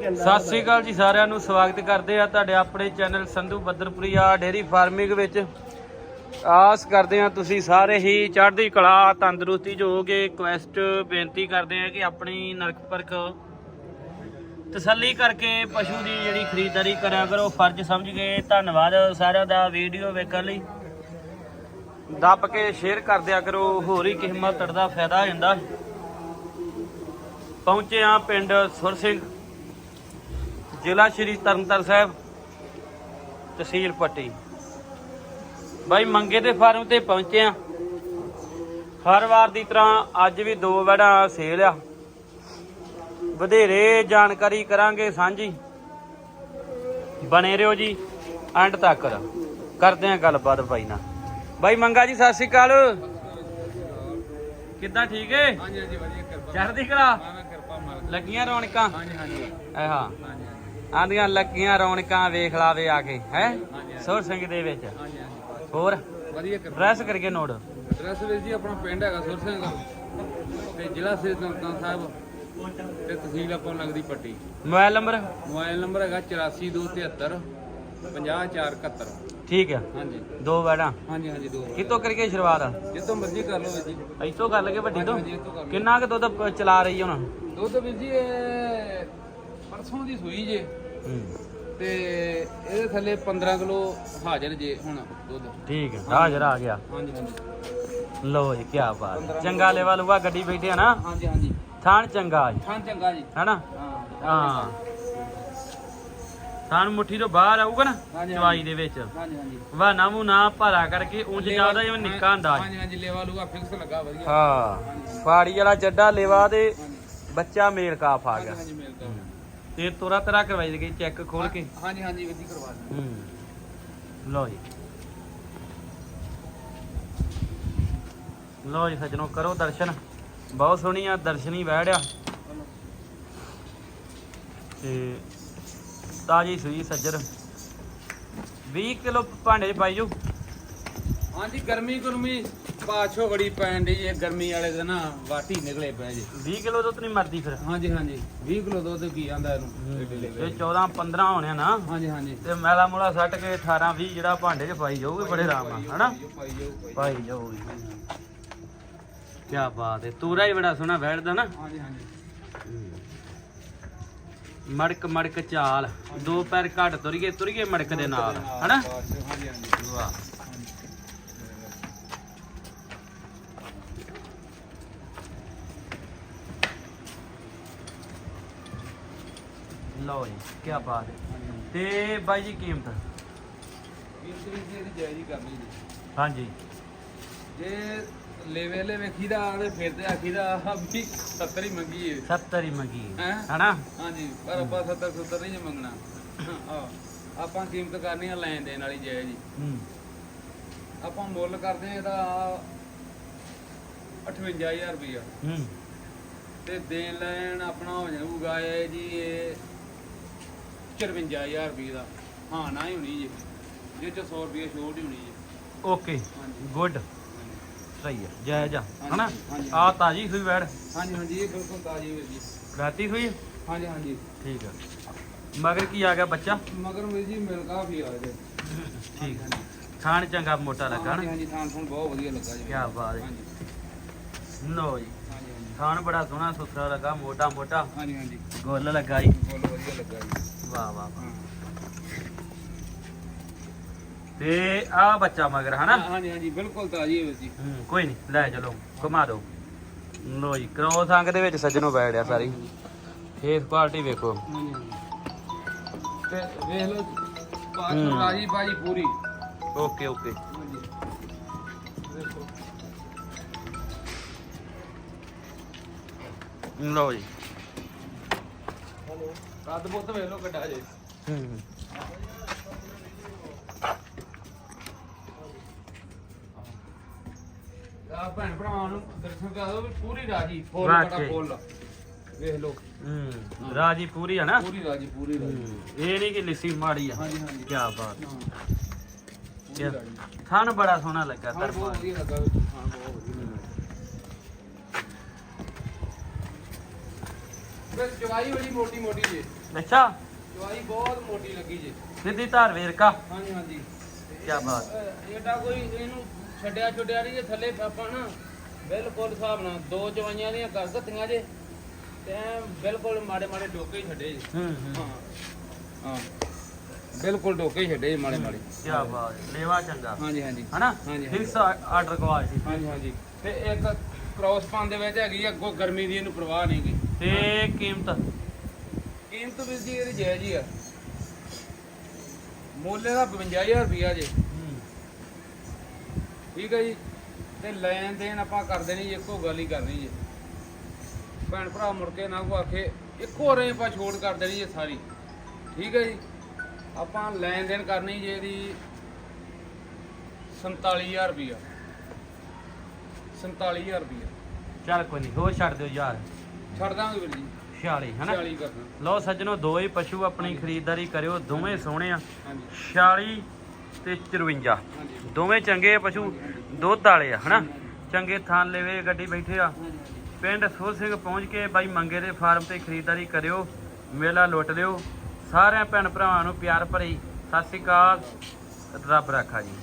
ਸਤਿ ਸ੍ਰੀ ਅਕਾਲ ਜੀ ਸਾਰਿਆਂ ਨੂੰ, ਸਵਾਗਤ ਕਰਦੇ ਆ ਤੁਹਾਡੇ ਆਪਣੇ channel Sandhu Badarpuria dairy farming ਵਿੱਚ। ਆਸ ਕਰਦੇ ਆ ਤੁਸੀਂ ਸਾਰੇ ਹੀ ਚੜ੍ਹਦੀ ਕਲਾ, ਤੰਦਰੁਸਤੀ ਚ ਹੋਗੇ ਕੁਐਸਟ ਬੇਨਤੀ ਕਰਦੇ ਆ ਕਿ ਆਪਣੀ ਨਰਕ ਪਰਖ ਤਸੱਲੀ ਕਰਕੇ ਪਸ਼ੂ ਦੀ ਜਿਹੜੀ ਖਰੀਦਦਾਰੀ ਕਰਿਆ ਕਰੋ, ਫਰਜ਼ ਸਮਝ ਕੇ ਧੰਨਵਾਦ ਸਾਰਿਆਂ ਦਾ ਵੀਡੀਓ ਵੇਖਣ ਲਈ। ਦੱਬ ਕੇ ਸ਼ੇਅਰ ਕਰ ਦਿਆ ਕਰੋ, ਹੋਰ ਹੀ ਕਿਸਮਤ ਮਾਤੜ ਦਾ ਫਾਇਦਾ ਹੋ ਜਾਂਦਾ ਪਹੁੰਚੇ ਆ ਪਿੰਡ ਸੁਰ ਸਿੰਘ। ਜ਼ਿਲ੍ਹਾ ਸ਼੍ਰੀ ਤਰਨਤਾਰਨ ਸਾਹਿਬ ਤਹਿਸੀਲ ਪੱਟੀ। ਬਾਈ ਮੰਗੇ ਦੇ ਫਾਰਮ ਤੇ ਪਹੁੰਚੇ ਆ ਹਰ ਵਾਰ ਦੀ ਤਰ੍ਹਾਂ ਅੱਜ ਵੀ ਦੋ ਵੜਾ ਸੇਲ ਆ। ਵਧੇਰੇ ਜਾਣਕਾਰੀ ਕਰਾਂਗੇ ਸਾਂਝੀ। ਬਣੇ ਰਹੋ ਜੀ ਐਂਡ ਤੱਕ। ਕਰਦੇ ਆ ਗੱਲਬਾਤ ਬਾਈ ਨਾਲ। ਬਾਈ ਮੰਗਾ ਜੀ ਸਤਿ ਸ਼੍ਰੀ ਅਕਾਲ। ਕਿੱਦਾਂ ਠੀਕ ਏ? ਹਾਂਜੀ ਹਾਂਜੀ ਵਧੀਆ ਕਿਰਪਾ। ਚੜ੍ਹਦੀ ਕਲਾ? ਲੱਗੀਆਂ ਰੌਣਕਾਂ? ਹਾਂਜੀ ਹਾਂਜੀ। ਐ ਹਾਂ। ਹਾਂਜੀ। ਆਂਦੀਆਂ ਲੱਗੀਆਂ ਰੌਣਕਾਂ ਵੇਖ ਲਾਵੇ ਆ ਕੇ ਹੈ? ਸੁਰ ਸਿੰਘ ਦੇ ਵਿੱਚ। ਹੋਰ? ਵਧੀਆ ਪ੍ਰੈਸ ਕਰਕੇ ਨੋਟ। ਐਡਰੈਸ ਵੀਰ ਜੀ ਆਪਣਾ ਪਿੰਡ ਹੈਗਾ ਸੁਰ ਸਿੰਘ ਤੇ ਜ਼ਿਲ੍ਹਾ ਸ੍ਰੀ ਤਰਨਤਾਰਨ ਸਾਹਿਬ ਤੇ ਤਹਿਸੀਲ ਆਪਾਂ ਲੱਗਦੀ Patti. Mobile number mobile number ਹੈਗਾ 8427 50471 ਠੀਕ ਆ। ਹਾਂਜੀ। ਦੋ ਵੈੜਾਂ। ਹਾਂਜੀ ਹਾਂਜੀ ਦੋ ਕਿਤੋਂ ਕਰਕੇ ਸ਼ੁਰੂਆਤ? ਜਿੱਦੋਂ ਮਰਜ਼ੀ ਕਰ ਲਓ ਜੀ। ਇੱਥੋਂ ਕਰ ਲਗੇ ਵੱਡੀ ਤੋਂ। ਕਿੰਨਾ ਕੁ ਦੁੱਧ ਚਲਾ ਰਹੀ ਹੁਣ? ਦੁੱਧ ਵੀਰ ਜੀ ਇਹ ਪਰਸੋਂ ਦੀ ਸੂਈ ਜੇ। ਤੇ ਇਹਦੇ ਥੱਲੇ 15 ਕਿਲੋ ਹਾਜ਼ਰ ਜੇ ਹੁਣ ਦੁੱਧ। ਠੀਕ ਹੈ ਹਾਜ਼ਰ ਆ ਗਿਆ। ਹਾਂਜੀ ਹਾਂਜੀ। ਲੋ ਜੀ ਕੀ ਬਾਤ। ਚੰਗਾ ਲੈਵਾ ਲੂਆ ਗੱਡੀ ਬੈਠੇ ਆ ਨਾ? ਹਾਂਜੀ ਹਾਂਜੀ। ਥਾਣ ਚੰਗਾ ਜੀ। ਥਾਂ ਚੰਗਾ ਜੀ। ਹੈਨਾ? ਹਾਂ ਹਾਂ। ਥਾਣ ਮੁੱਠੀ ਤੋਂ ਬਾਹਰ ਆਊਗਾ ਨਾ ਹਾਂਜੀ, ਚਵਾਈ ਦੇ ਵਿੱਚ। ਹਾਂਜੀ ਹਾਂਜੀ। ਵਾ ਨਾਮੂ ਨਾ ਭਾਰਾ ਕਰਕੇ ਉਂਝ ਜ਼ਿਆਦਾ ਜਿਵੇਂ ਨਿੱਕਾ ਹੁੰਦਾ ਹਾਂਜੀ ਹਾਂਜੀ ਲੇਵਾ ਲੂਗਾ ਫਿਕਸ ਲੱਗਾ ਵਧੀਆ। ਹਾਂ। ਫਾੜੀ ਵਾਲਾ ਜੱਡਾ ਲੇਵਾ ਦੇ ਬੱਚਾ ਮੇਲ ਕਾਫ ਆ ਗਿਆ। ਹਾਂਜੀ ਮਿਲਦਾ ਤੇ ਤੋਰਾ ਤਰਾ ਕਰਵਾਈ ਗਈ ਚੈੱਕ ਖੋਲ ਕੇ। ਹਾਂਜੀ ਹਾਂਜੀ ਵਧੀਆ ਕਰਵਾ ਦਿੰਦੇ ਹੂੰ। ਲਓ ਜੀ। ਲਓ ਜੀ ਸੱਜਣੋ ਕਰੋ ਦਰਸ਼ਨ। ਬਹੁਤ ਸੋਹਣੀ ਆ ਦਰਸ਼ਨੀ ਵਹਿੜਿਆ ਤੇ ਤਾਜੀ ਸੂਈ ਸੱਜਰ। 20 ਕਿਲੋ ਭਾਂਡੇ 'ਚ ਪਾਈ ਜੋ ਹਾਂਜੀ ਗਰਮੀ ਗਰਮੀ ਬਾਛੋ ਬੜੀ ਪੈਣ ਦੀ ਇਹ ਗਰਮੀ ਵਾਲੇ ਦਿਨ ਨਾ ਵਾਟੀ ਨਿਕਲੇ ਪਏ ਜੀ। 20 ਕਿਲੋ ਦੁੱਧ ਨਹੀਂ ਮਰਦੀ ਫਿਰ। ਹਾਂਜੀ ਹਾਂਜੀ 20 ਕਿਲੋ ਦੁੱਧ ਕੀ ਆਂਦਾ ਇਹਨੂੰ? ਇਹ 14 15 ਹੋਣੇ ਨਾ। ਹਾਂਜੀ ਹਾਂਜੀ। ਤੇ ਮੈਲਾ ਮੂਲਾ ਸੱਟ ਕੇ 18 20 ਜਿਹੜਾ ਭਾਂਡੇ 'ਚ ਪਾਈ ਜਾਊਗੀ ਬੜੇ ਆਰਾਮ ਨਾਲ ਹਨਾ? ਪਾਈ ਜਾਊਗੀ ਕੀ ਬਾਤ ਹੈ ਤੂਰਾ ਹੀ ਬੜਾ ਸੋਹਣਾ ਬੈਠਦਾ ਨਾ। ਹਾਂਜੀ ਹਾਂਜੀ। ਮੜਕ ਮੜਕ ਚਾਲ। ਦੋ ਪੈਰ ਘੱਟ ਤੁਰੀਏ ਤੁਰੀਏ ਮੜਕ ਦੇ ਨਾਲ ਹਨਾ? ਹਾਂਜੀ ਹਾਂਜੀ। ਵਾਹ। ਲਓ ਜੀ ਕੀ ਬਾਤ ਹੈ। ਤੇ ਬਾਈ ਜੀ ਕੀਮਤ? ਵੀਰ ਜੀ ਦੀ ਜਾਇਜ਼ ਕਰਨੀ ਜੀ ਹਾਂਜੀ। ਜੇ ਲੈਵੇ ਲੈ ਵੇਖੀਦਾ ਤੇ ਫਿਰ ਤੇ ਆਖੀਦਾ ਆਹ ਵੀ 70 ਹੀ ਮੰਗੀ ਏ। 70 ਹੀ ਮੰਗੀ ਹੈਂ? ਹਨਾ? ਹਾਂਜੀ ਪਰ ਆਪਾਂ 70 70 ਨਹੀਂ ਮੰਗਣਾ। ਆਹ, ਆਪਾਂ ਕੀਮਤ ਕਰਨੀ ਆ ਲੈਣ ਦੇਣ ਵਾਲੀ ਜਾਇਜ਼ ਜੀ। ਹੂੰ। ਆਪਾਂ ਮੁੱਲ ਕਰਦੇ ਆ ਇਹਦਾ 58000 ਰੁਪਇਆ ਹੂੰ। ਤੇ ਦੇਣ ਲੈਣ ਆਪਣਾ ਹੋ ਜਾਊਗਾ ਇਹ ਜੀ ਇਹ 54000 ਰੁਪਏ ਦਾ। ਹਾਂ ਨਾ ਹੀ ਹੋਣੀ ਜੀ। ਜੇ ਚ 100 ਰੁਪਏ ਛੋਟ ਹੀ ਹੋਣੀ ਜੀ। ਓਕੇ ਹਾਂਜੀ। ਗੁੱਡ। ਹਾਂਜੀ ਸਹੀ ਹੈ ਜੈ ਜਾ ਹਾਂਜੀ, ਹਨਾ? ਹਾਂਜੀ। ਆ ਤਾਜੀ ਹੋਈ ਬੈੜ ਹਾਂਜੀ ਹਾਂਜੀ ਇਹ ਬਿਲਕੁਲ ਤਾਜ਼ੀ ਵੀਰ ਜੀ। ਰਾਤੀ ਹੋਈ ਹੈ? ਹਾਂਜੀ ਹਾਂਜੀ। ਠੀਕ ਹੈ ਮਗਰ ਕੀ ਆ ਗਿਆ ਬੱਚਾ? ਮਗਰ ਵੀਰ ਜੀ ਮਿਲ ਕਾਫੀ ਆ ਜੇ ਠੀਕ ਹੈ ਖਾਣ ਚੰਗਾ ਮੋਟਾ ਲੱਗਾ ਹਾਂਜੀ ਨਾ ਹਾਂਜੀ ਥਾਂ ਥਾਂ ਬਹੁਤ ਵਧੀਆ ਲੱਗਾ ਜੀ। ਕੀ ਬਾਤ ਹੈ। ਹਾਂਜੀ। ਲੋ ਜੀ। ਖਾਣ ਬੜਾ ਸੋਹਣਾ ਸੁਥਰਾ ਲੱਗਾ ਮੋਟਾ ਮੋਟਾ। ਹਾਂਜੀ ਹਾਂਜੀ। ਗੁੱਲ ਲੱਗਾ ਜੀ ਬਹੁਤ ਵਧੀਆ ਲੱਗਾ ਜੀ। ਵਾਹ ਵਾਹ ਤੇ ਆ ਬੱਚਾ ਮਗਰ ਹਨਾ? ਹਾਂਜੀ ਹਾਂਜੀ ਬਿਲਕੁਲ ਤਾਜ਼ੀ ਹੈ ਵੀਰ ਜੀ। ਹੂੰ ਕੋਈ ਨਹੀਂ ਲੈ ਚਲੋ ਘੁਮਾ ਦਿਓ। ਲੋ ਜੀ ਕਰੋ ਸੰਗ ਦੇ ਵਿੱਚ ਸੱਜਣੋਂ ਬੈਠਿਆ ਸਾਰੀ। ਫੇਸ ਕੁਆਲਿਟੀ ਵੇਖੋ। ਹਾਂਜੀ ਹਾਂਜੀ। ਤੇ ਵੇਖ ਲਓ। ਬਾਤ ਰਾਜੀ ਬਾਜੀ ਪੂਰੀ। Okay okay. ਲੋ ਜੀ। ਕੱਦ ਬੁੱਤ ਵੇਖ ਲਓ ਕੱਢਾ ਜੇ। ਹੂੰ ਆ ਭੈਣ ਭਰਾਵਾਂ ਨੂੰ ਦਰਸ਼ਨ ਕਰਾ ਦਿਓ ਵੀ ਪੂਰੀ ਰਾਜੀ ਫੁੱਲ ਵਾਕਈ। ਕਟਾ ਫੁੱਲ। ਵੇਖ ਲਓ। ਹੂੰ ਰਾਜੀ ਪੂਰੀ ਆ ਨਾ? ਪੂਰੀ ਰਾਜੀ ਪੂਰੀ ਰਾਜੀ। ਹੂੰ, ਇਹ ਨਹੀਂ ਕਿ ਲਿੱਸੀ ਮਾੜੀ ਆ। ਹਾਂਜੀ ਹਾਂਜੀ। ਕੀ ਬਾਤ। ਹਾਂ। ਪੂਰੀ ਕਿਆ- ਰਾਜੀ। ਥਣ ਬੜਾ ਸੋਹਣਾ ਲੱਗਾ ਹਾਂ ਬਹੁਤ ਵਧੀਆ ਲੱਗਾ। ਹਾਂ ਬਹੁਤ ਵਧੀਆ। ਫਿਰ ਚਵਾਈ ਬੜੀ ਮੋਟੀ ਮੋਟੀ ਜੇ। ਅੱਛਾ। ਚਵਾਈ ਬਹੁਤ ਮੋਟੀ ਲੱਗੀ ਜੇ। ਸਿੱਧੀ ਧਾਰ ਵੇਰਕਾ। ਹਾਂਜੀ ਹਾਂਜੀ। ਕੀ ਬਾਤ। ਅਹ ਇਹਦਾ ਕੋਈ ਇਹਨੂੰ ਛੱਡਿਆ ਛੁੱਡਿਆ ਨਹੀਂ ਜੇ ਥੱਲੇ ਆਪਾਂ ਨਾ ਬਿਲਕੁਲ ਹਿਸਾਬ ਨਾਲ ਦੋ ਚਵਾਈਆਂ ਦੀਆਂ ਕਰ ਦਿੱਤੀਆਂ ਜੇ ਤੇ ਐਂ ਬਿਲਕੁਲ ਮਾੜੇ ਮਾੜੇ ਡੋਕੇ ਹੀ ਛੱਡੇ ਜੀ। ਹੂੰ ਹੂੰ। ਹਾਂ। ਹਾਂ। ਬਿਲਕੁਲ ਡੋਕੇ ਹੀ ਛੱਡੇ ਜੀ ਮਾੜੇ ਮਾੜੇ। ਕੀ ਬਾਤ ਲੇਵਾ ਚੰਗਾ। ਹਾਂਜੀ ਹਾਂਜੀ। ਹਨਾ? ਹਾਂਜੀ, ਹਾਂਜੀ। ਫਿਕਸ ਆਰਡਰ ਕੁਆਲਿਟੀ ਹਾਂਜੀ ਹਾਂਜੀ। ਤੇ ਇੱਕ ਕ੍ਰੋਸ ਪਾਉਣ ਦੇ ਵਿੱਚ ਹੈਗੀ ਆ, ਅੱਗੋਂ ਗਰਮੀ ਦੀ ਇਹਨੂੰ ਪਰਵਾਹ ਨਹੀਂ ਗੀ। ਤੇ ਕੀਮਤ? ਕੀਮਤ ਵੀ ਜੀ ਇਹਦੀ ਜਾਇਜ਼ ਹੀ ਆ। ਮੁੱਲ ਇਹਦਾ 52000 ਰੁਪਿਆ ਜੇ। ਠੀਕ ਹੈ ਜੀ। ਤੇ ਲੈਣ ਦੇਣ ਆਪਾਂ ਕਰਦੇ ਨਹੀਂ ਜੀ, ਇੱਕੋ ਗੱਲ ਹੀ ਕਰਨੀ ਜੀ। ਭੈਣ ਭਰਾ ਮੁੜ ਕੇ ਨਾ ਕੋ ਆਖੇ ਇੱਕੋ ਰੇ ਆਪਾਂ ਛੋੜ ਕਰ ਦੇਣੀ ਜੀ ਸਾਰੀ। ਠੀਕ ਹੈ ਜੀ। ਆਪਾਂ ਲੈਣ ਦੇਣ ਕਰਨੀ ਜੀ ਇਹਦੀ 47000 ਰੁਪਿਆ 47000 ਰੁਪਿਆ ਚੱਲ ਕੋਈ ਨਹੀਂ ਹੋਰ ਛੱਡ ਦਿਓ ਯਾਰ ਛੱਡ ਦਾਂਗੇ ਵੀਰ ਜੀ। 46 ਹਨਾ? 40 ਕਰਨਾ ਲਓ ਸੱਜਣੋ ਦੋ ਹੀ ਪਸ਼ੂ ਆਪਣੀ ਖਰੀਦਦਾਰੀ ਕਰਿਓ ਦੋਵੇਂ ਸੋਹਣੇ ਆ। ਹਾਂਜੀ। 46 ਤੇ 54 ਹਾਂਜੀ। ਦੋਵੇਂ ਚੰਗੇ ਆ ਪਸ਼ੂ ਦੁੱਧ ਵਾਲੇ ਆ ਹਨਾ? ਚੰਗੇ ਥਾਂ ਲੈਵੇ ਗੱਡੀ ਬੈਠੇ ਆ। ਪਿੰਡ ਸੋਲ ਸਿੰਘ ਪਹੁੰਚ ਕੇ ਬਾਈ ਮੰਗੇ ਦੇ ਫਾਰਮ ਤੇ ਖਰੀਦਦਾਰੀ ਕਰਿਓ ਮੇਲਾ ਲੁੱਟ ਲਿਓ। ਸਾਰਿਆਂ ਭੈਣ ਭਰਾਵਾਂ ਨੂੰ ਪਿਆਰ ਭਰੀ ਸਤਿ ਸ੍ਰੀ ਅਕਾਲ। ਰੱਬ ਰਾਖਾ ਜੀ।